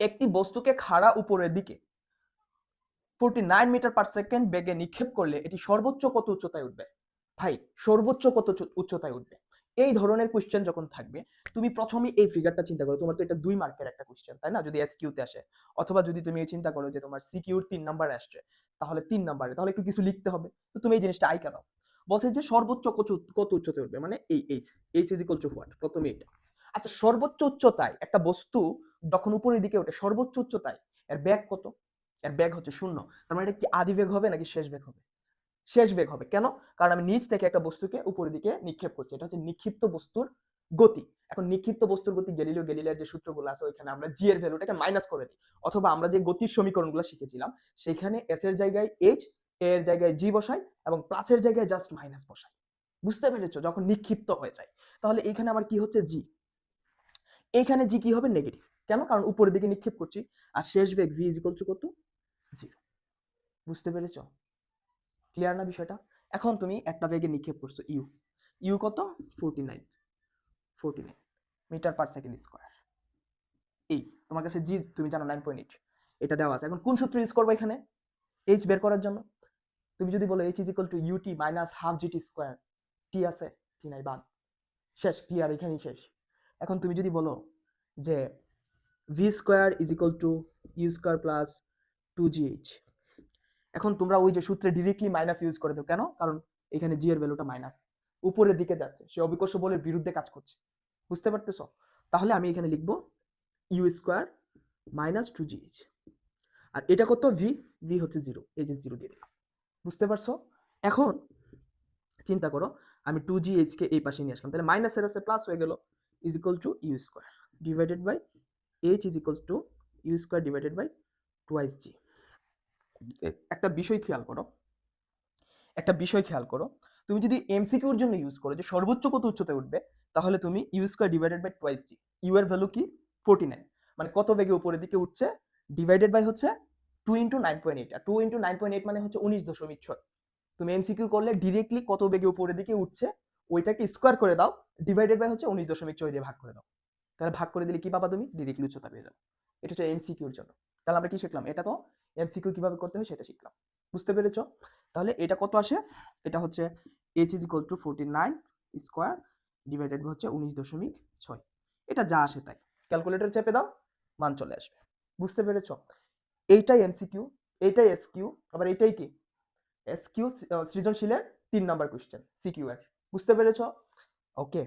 একটি বস্তুকে খাড়া উপরের দিকে। Forty nine metre per second বেগে নিক্ষেপ করলে এটি সর্বোচ্চ কত উচ্চতায় উঠবে? ভাই, সর্বোচ্চ কত উচ্চতায় উঠবে? এই ধরনের কোশ্চেন যখন থাকবে, তুমি প্রথমে এই ফিগারটা চিন্তা করো। তোমার তো এটা দুই মার্কের একটা কোশ্চেন তাই না? যদি এস কিউতে আসে। অথবা যদি তুমি চিন্তা করো যে তোমার সিকিউর তিন নাম্বার আসছে, তাহলে তিন নাম্বারে তাহলে একটু কিছু লিখতে হবে। তো তুমি এই জিনিসটা আইকা দাও। বলছে যে সর্বোচ্চ কত উচ্চতায় উঠবে? মানে এই H H is to what প্রথমে এটা। আচ্ছা সর্বোচ্চ উচ্চতায় একটা বস্তু যখন উপরের দিকে ওঠে, সর্বোচ্চ উচ্চতায়, এর ব্যাগ কত? এর ব্যাগ হচ্ছে শূন্য। তার মানে এটা কি আদি বেগ হবে নাকি শেষ বেগ হবে? শেষ বেগ হবে। কেন? কারণ আমি নিচ থেকে একটা বস্তুকে উপরের দিকে নিক্ষেপ করছি। এটা হচ্ছে নিক্ষিপ্ত বস্তুর গতি। এখন নিক্ষিপ্ত বস্তুর গতি গেলিলিও গেলিলিয়ার যে সূত্রগুলো আছে ওইখানে আমরা জি এর ভ্যালুটাকে মাইনাস করে দিই। অথবা আমরা যে গতির সমীকরণগুলো শিখেছিলাম সেখানে এস এর জায়গায় এইচ এর জায়গায় জি বসাই এবং প্লাসের জায়গায় জাস্ট মাইনাস বসাই। বুঝতে পেরেছ? যখন নিক্ষিপ্ত হয়ে যায়। তাহলে এখানে আমার কি হচ্ছে জি এইখানে জি কি হবে? নেগেটিভ কেন? কারণ উপরের দিকে নিক্ষেপ করছি। আর শেষ বেগ ভি ইজ ইকুয়াল টু কত? জিরো বুঝতে পেরেছ? ক্লিয়ার না বিষয়টা? এখন তুমি একটা বেগে নিক্ষেপ করছ ইউ ইউ কত? Forty nine forty nine metre per second square এই, তোমার কাছে জি তুমি জানো নাইন পয়েন্ট এইট এটা দেওয়া আছে। এখন কোন সূত্র ইউজ করব এখানে? এইচ বের করার জন্য। তুমি যদি বলো H is equal to U T minus half G T square T আছে টি নাই, বাদ। শেষ ক্লিয়ার এখানেই শেষ। এখন তুমি যদি বলো যে V square is equal to U square plus two G H এখন তোমরা ওই যে সূত্রে ডিরেক্টলি মাইনাস ইউজ করে দাও। কেন? কারণ এখানে জি এর ভ্যালুটা মাইনাস উপরের দিকে যাচ্ছে। সে অবিকর্ষ বলের বিরুদ্ধে কাজ করছে। বুঝতে পারতেছো? তাহলে আমি এখানে লিখব U square minus two G H আর এটা কত? ভি ভি হচ্ছে জিরো এই যে জিরো দিয়ে দিলাম। বুঝতে পারছ? এখন চিন্তা করো, আমি টু জি এইচকে এই পাশে নিয়ে আসলাম। তাহলে মাইনাসের আছে প্লাস হয়ে গেল is equal to U square divided by H is equals to U square divided by twice G একটা বিষয় খেয়াল করো। একটা বিষয় খেয়াল করো। তুমি যদি এমসিকিউর জন্য ইউজ করো যে সর্বোচ্চ কত উচ্চতায় উঠবে তাহলে তুমি U square divided by twice G U এর ভ্যালু কি? ফোর্টি নাইন মানে কত বেগে উপরের দিকে উঠছে? ডিভাইডেড বাই হচ্ছে two into nine point eight আর two into nine point eight মানে হচ্ছে উনিশ দশমিক ছয়। তুমি এমসিকিউ করলে ডিরেক্টলি কত বেগে উপরের দিকে উঠছে ওইটাকে স্কোয়ার করে দাও ডিভাইডেড বাই হচ্ছে উনিশ দশমিক ছয় দিয়ে ভাগ করে দাও। তাহলে ভাগ করে দিলে কি পাবা তুমি? ডিরেক্টলি উচ্চতা পেয়ে যাবে। এটা হচ্ছে এমসিকিউর জন্য। তাহলে আমরা কি শিখলাম? এটা তো এমসিকিউ কীভাবে করতে হয় সেটা শিখলাম। বুঝতে পেরেছ? তাহলে এটা কত আসে? এটা হচ্ছে H is equal to forty nine square divided হচ্ছে উনিশ দশমিক ছয়। এটা যা আসে তাই। ক্যালকুলেটর চেপে দাও, মান চলে আসবে। বুঝতে পেরেছ? এইটাই এমসিকিউ এইটাই এসকিউ আবার এটাই কি? এসকিউ সৃজনশীলের তিন নাম্বার কোয়েশ্চেন সিকিউ এর। বুঝতে পেরেছ? ওকে